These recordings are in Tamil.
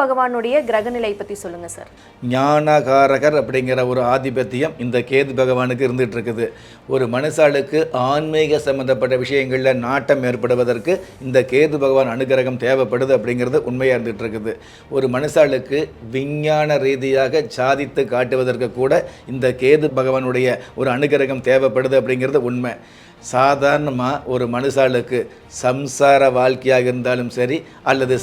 பகவானுடைய கிரகநிலை பற்றி சொல்லுங்கள் சார் ஞானகாரகர் அப்படிங்கிற ஒரு ஆதிபத்தியம் இந்த கேது பகவானுக்கு இருந்துகிட்டு இருக்குது. ஒரு மனுஷாளுக்கு ஆன்மீக சம்பந்தப்பட்ட விஷயங்களில் நாட்டம் ஏற்படுவதற்கு இந்த கேது பகவான் அனுகிரகம் தேவைப்படுது அப்படிங்கிறது உண்மையாக இருந்துகிட்டு இருக்குது. ஒரு மனுஷாளுக்கு விஞ்ஞான ரீதியாக சாதித்து காட்டுவதற்கு கூட இந்த கேது பகவானுடைய ஒரு அனுகிரகம் தேவைப்படுது அப்படிங்கிறது உண்மை. சாதாரணமாக ஒரு மனுஷாளுக்கு சம்சார வாழ்க்கையாக இருந்தாலும் சரி அல்லது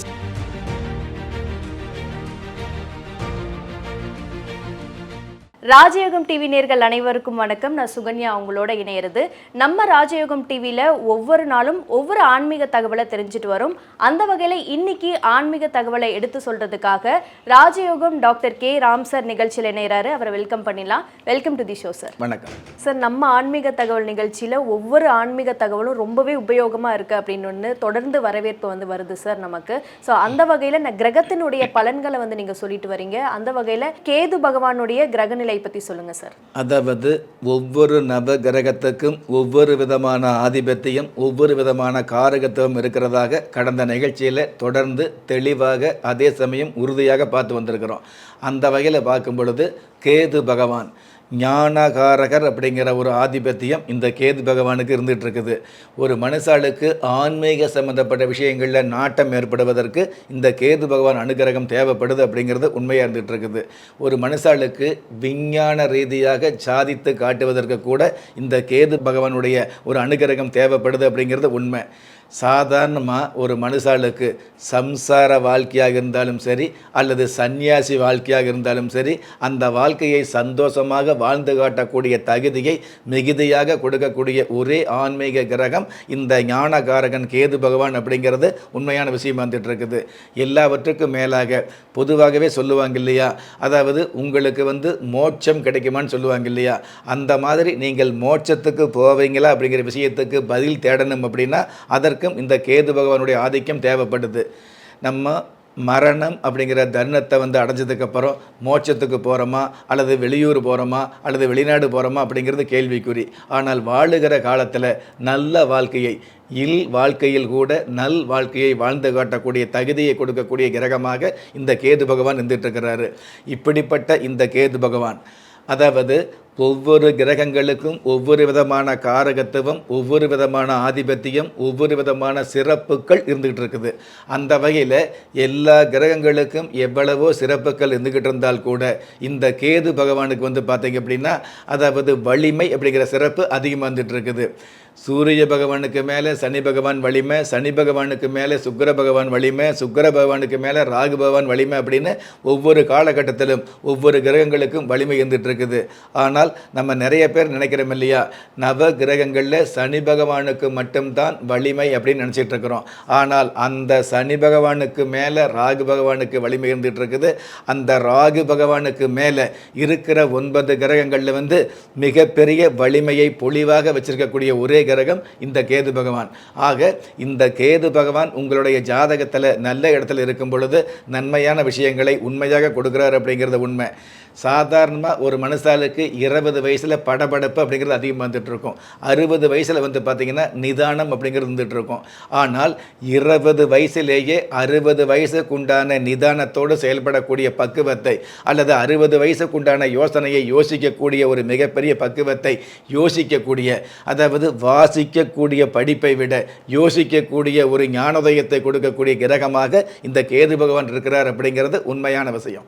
ராஜயோகம் டிவி நேர்கள் அனைவருக்கும் வணக்கம். நான் சுகன்யா உங்களோட இணையிறது. நம்ம ராஜயோகம் டிவியில் ஒவ்வொரு நாளும் ஒவ்வொரு ஆன்மீக தகவலை தெரிஞ்சுட்டு வரும். அந்த வகையில் இன்னைக்கு ஆன்மீக தகவலை எடுத்து சொல்றதுக்காக ராஜயோகம் டாக்டர் கே. ராம் சார் நிகழ்ச்சியில் இணைகிறாரு அவரை வெல்கம் பண்ணிடலாம். Welcome to the show sir. வணக்கம். சார் நம்ம ஆன்மீக தகவல் நிகழ்ச்சியில் ஒவ்வொரு ஆன்மீக தகவலும் ரொம்பவே உபயோகமாக இருக்குது அப்படின்னு ஒன்று தொடர்ந்து வரவேற்பு வந்து வருது சார் நமக்கு. ஸோ அந்த வகையில் நான் கிரகத்தினுடைய பலன்களை வந்து நீங்கள் சொல்லிட்டு வரீங்க. அந்த வகையில் கேது பகவானுடைய கிரகநிலை பற்றி சொல்லுங்கள் சார் அதாவது ஒவ்வொரு நவ கிரகத்துக்கும் ஒவ்வொரு விதமான ஆதிபத்தியம் ஒவ்வொரு விதமான காரகத்துவம் இருக்கிறதாக கடந்த நிகழ்ச்சியில் தொடர்ந்து தெளிவாக அதே சமயம் உறுதியாக பார்த்து வந்திருக்கிறோம். அந்த வகையில் பார்க்கும் பொழுது கேது பகவான் ஞானகாரகர் அப்படிங்கிற ஒரு ஆதிபத்தியம் இந்த கேது பகவானுக்கு இருந்துகிட்டு இருக்குது ஒரு மனுஷாளுக்கு ஆன்மீக சம்பந்தப்பட்ட விஷயங்களில் நாட்டம் ஏற்படுவதற்கு இந்த கேது பகவான் அனுகிரகம் தேவைப்படுது அப்படிங்கிறது உண்மையாக இருந்துகிட்டு இருக்குது ஒரு மனுஷாளுக்கு விஞ்ஞான ரீதியாக சாதித்து காட்டுவதற்கு கூட இந்த கேது பகவானுடைய ஒரு அனுகிரகம் தேவைப்படுது அப்படிங்கிறது உண்மை. சாதாரணமாக ஒரு மனுஷாளுக்கு சம்சார வாழ்க்கையாக இருந்தாலும் சரி அல்லது சந்நியாசி வாழ்க்கையாக இருந்தாலும் சரி அந்த வாழ்க்கையை சந்தோஷமாக வாழ்ந்து காட்டக்கூடிய தகுதியை மிகுதியாக கொடுக்கக்கூடிய ஒரே ஆன்மீக கிரகம் இந்த ஞானகாரகன் கேது பகவான் அப்படிங்கிறது உண்மையான விஷயம் வந்துட்டு இருக்குது எல்லாவற்றுக்கும் மேலாக பொதுவாகவே சொல்லுவாங்க இல்லையா? அதாவது உங்களுக்கு வந்து மோட்சம் கிடைக்குமான்னு சொல்லுவாங்க இல்லையா? அந்த மாதிரி நீங்கள் மோட்சத்துக்கு போவீங்களா அப்படிங்கிற விஷயத்துக்கு பதில் தேடணும் அப்படின்னா அதற்கு எல்லாருக்கும் இந்த கேது பகவானுடைய ஆதிக்கம் தேவைப்படுது. நம்ம மரணம் அப்படிங்கிற தருணத்தை வந்து அடைஞ்சதுக்கப்புறம் மோட்சத்துக்கு போகிறோமா அல்லது வெளியூர் போகிறோமா அல்லது வெளிநாடு போகிறோமா அப்படிங்கிறது கேள்விக்குறி. ஆனால் வாழுகிற காலத்தில் நல்ல வாழ்க்கையை இல் வாழ்க்கையில் கூட நல் வாழ்க்கையை வாழ்ந்து காட்டக்கூடிய தகுதியை கொடுக்கக்கூடிய கிரகமாக இந்த கேது பகவான் இருந்துட்டு இருக்கிறாரு. இப்படிப்பட்ட இந்த கேது பகவான் அதாவது ஒவ்வொரு கிரகங்களுக்கும் ஒவ்வொரு விதமான காரகத்துவம் ஒவ்வொரு விதமான ஆதிபத்தியம் ஒவ்வொரு விதமான சிறப்புகள் இருந்துகிட்டு இருக்குது. அந்த வகையில் எல்லா கிரகங்களுக்கும் எவ்வளவோ சிறப்புகள் இருந்துக்கிட்டு இருந்தால் கூட இந்த கேது பகவானுக்கு வந்து பார்த்தீங்க அப்படின்னா அதாவது வலிமை அப்படிங்கிற சிறப்பு அதிகமாக வந்துட்டு இருக்குது. சூரிய பகவானுக்கு மேலே சனி பகவான் வலிமை சனி பகவானுக்கு மேலே சுக்கிர பகவான் வலிமை சுக்கிர பகவானுக்கு மேலே ராகு பகவான் வலிமை அப்படின்னு ஒவ்வொரு காலகட்டத்திலும் ஒவ்வொரு கிரகங்களுக்கும் வலிமை இருந்துகிட்டு இருக்குது. ஆனால் நம்ம நிறைய பேர் நினைக்கிறோம் இல்லையா? நவ கிரகங்களில் சனி பகவானுக்கு மட்டும்தான் வலிமை அப்படின்னு நினச்சிட்டு இருக்கிறோம். ஆனால் அந்த சனி பகவானுக்கு மேலே ராகு பகவானுக்கு வலிமை இருந்துகிட்டு இருக்குது. அந்த ராகு பகவானுக்கு மேலே இருக்கிற ஒன்பது கிரகங்களில் வந்து மிகப்பெரிய வலிமையை பொழிவாக வச்சிருக்கக்கூடிய ஒரே கிரகம் இந்த கேது பகவான். ஆக இந்த கேது பகவான் உங்களுடைய ஜாதகத்தில் நல்ல இடத்துல இருக்கும் பொழுது நன்மையான விஷயங்களை உண்மையாக கொடுக்கிறார் அப்படிங்கிறது உண்மை. சாதாரணமாக ஒரு மனுஷாளுக்கு இருபது வயசில் படபடப்பு அப்படிங்கிறது அதிகமாக வந்துட்டுருக்கும். அறுபது வயசில் வந்து பார்த்திங்கன்னா நிதானம் அப்படிங்கிறது வந்துட்டுருக்கும். ஆனால் இருபது வயசுலேயே அறுபது வயசுக்கு உண்டான நிதானத்தோடு செயல்படக்கூடிய பக்குவத்தை அல்லது அறுபது வயசுக்கு உண்டான யோசனையை யோசிக்கக்கூடிய ஒரு மிகப்பெரிய பக்குவத்தை யோசிக்கக்கூடிய அதாவது வாசிக்கக்கூடிய படிப்பை விட யோசிக்கக்கூடிய ஒரு ஞானோதயத்தை கொடுக்கக்கூடிய கிரகமாக இந்த கேது பகவான் இருக்கிறார் அப்படிங்கிறது உண்மையான விஷயம்.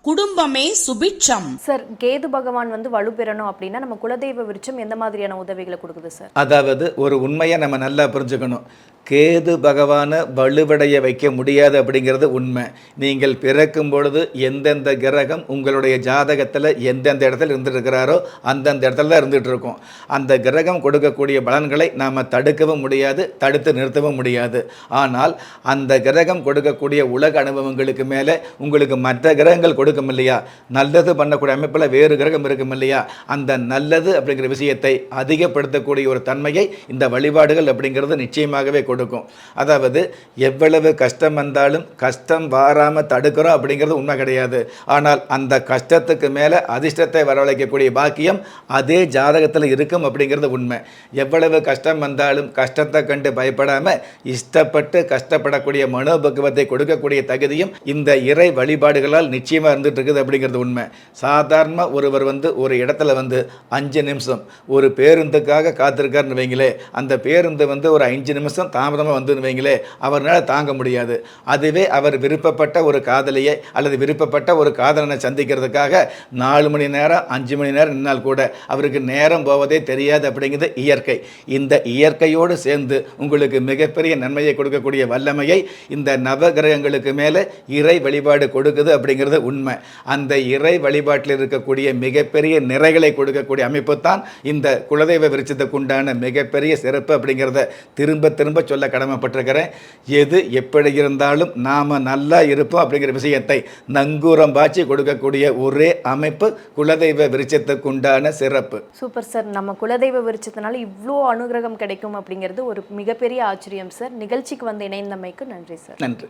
குடும்பமே சுபிட்சம். சார் கேது பகவான் வந்து வலுப்பெறணும் அப்படின்னா நம்ம குலதெய்வ விருட்சம் எந்த மாதிரியான உதவிகளை கொடுக்குது சார் அதாவது ஒரு உண்மையை நம்ம நல்லா புரிஞ்சுக்கணும். கேது பகவானை வலுவடைய வைக்க முடியாது அப்படிங்கிறது உண்மை. நீங்கள் பிறக்கும் பொழுது எந்தெந்த கிரகம் உங்களுடைய ஜாதகத்தில் எந்தெந்த இடத்துல இருந்துருக்கிறாரோ அந்தந்த இடத்துல தான் இருந்துகிட்டு இருக்கும் அந்த கிரகம் கொடுக்கக்கூடிய பலன்களை நாம் தடுக்கவும் முடியாது தடுத்து நிறுத்தவும் முடியாது. ஆனால் அந்த கிரகம் கொடுக்கக்கூடிய உலக அனுபவங்களுக்கு மேலே உங்களுக்கு மற்ற கிரகங்கள் கொடுக்கும் இல்லையா நல்லது பண்ணக்கூடிய அமைப்பில் வேறு கிரகம் இருக்கும் இல்லையா அந்த நல்லது அப்படிங்கிற விஷயத்தை அதிகப்படுத்தக்கூடிய ஒரு தன்மையை இந்த வழிபாடுகள் அப்படிங்கிறது நிச்சயமாகவே கொடுக்கும். அதாவது எவ்வளவு கஷ்டம் வந்தாலும் கஷ்டம் வாராமல் தடுக்கிறோம் அப்படிங்கிறது உண்மை கிடையாது. ஆனால் அந்த கஷ்டத்துக்கு மேலே அதிர்ஷ்டத்தை வரவழைக்கக்கூடிய பாக்கியம் அதே ஜாதகத்தில் இருக்கும் அப்படிங்கிறது உண்மை. எவ்வளவு கஷ்டம் வந்தாலும் கஷ்டத்தை கண்டு பயப்படாமல் இஷ்டப்பட்டு கஷ்டப்படக்கூடிய மனோபக்குவத்தை கொடுக்கக்கூடிய தகுதியும் இந்த இறை வழிபாடுகளால் நிச்சயமாக இருந்துட்டு இருக்குது அப்படிங்கிறது உண்மை. சாதாரணமாக ஒருவர் வந்து ஒரு இடத்துல வந்து அஞ்சு நிமிஷம் ஒரு பேருந்துக்காக காத்திருக்காருன்னு வைங்களே அந்த பேருந்து வந்து ஒரு அஞ்சு நிமிஷம் தாமதமாக வந்துன்னு வைங்களே அவரால் தாங்க முடியாது. அதுவே அவர் விருப்பப்பட்ட ஒரு காதலியை அல்லது விருப்பப்பட்ட ஒரு காதலனை சந்திக்கிறதுக்காக நாலு மணி நேரம் அஞ்சு மணி நேரம் நின்னால் கூட அவருக்கு நேரம் போவதே தெரியாது அப்படிங்கிறது இயற்கை. இந்த இயற்கையோடு சேர்ந்து உங்களுக்கு மிகப்பெரிய நன்மையை கொடுக்கக்கூடிய வல்லமையை இந்த நவகிரகங்களுக்கு மேலே இறை வழிபாடு கொடுக்குது அப்படிங்கிறது உண்மை. அந்த இறை வழிபாட்டில் இருக்கக்கூடிய மிகப்பெரிய நிறைகளை கொடுக்கக்கூடிய அமைப்பு தான் இந்த குலதெய்வ விருட்சத்துக்கு உண்டான மிகப்பெரிய சிறப்பு அப்படிங்கிறத திரும்ப திரும்ப சொல்ல கடமைப்பட்டிருக்கிறேன். எது எப்படி இருந்தாலும் நாம் நல்லா இருப்போம் அப்படிங்கிற விஷயத்தை நங்கூரம் பாய்ச்சி கொடுக்கக்கூடிய ஒரே அமைப்பு குலதெய்வ விருட்சத்துக்கு உண்டான சிறப்பு. Super sir. நம்ம குலதெய்வ விருட்சத்தினால இவ்வளோ அனுகிரகம் கிடைக்கும் அப்படிங்கிறது ஒரு மிகப்பெரிய ஆச்சரியம் சார். நிகழ்ச்சிக்கு வந்து இணைந்தமைக்கு நன்றி சார். நன்றி.